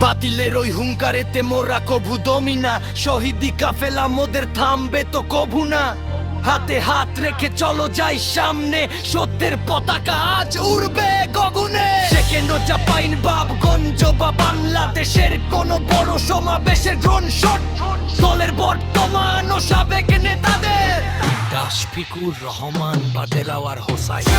বাতিলের ওই হুঙ্কারেতে মোরা কভু দমি না। শহীদি কাফেলা মোদের থামবে তো কভু না। হাতে হাত রেখে চলো যাই সামনে। সত্যের পতাকা আজ উড়বে গগনে। সেকেন্ড জাপাইন বাবগঞ্জ বা বাংলাদেশের কোন বড় সমাবেশের ড্রোন শট দলের বর্তমান ও সাবেক নেতাদের। দাশফিকুর রহমান বাদেরাওয়ার হোসাইন।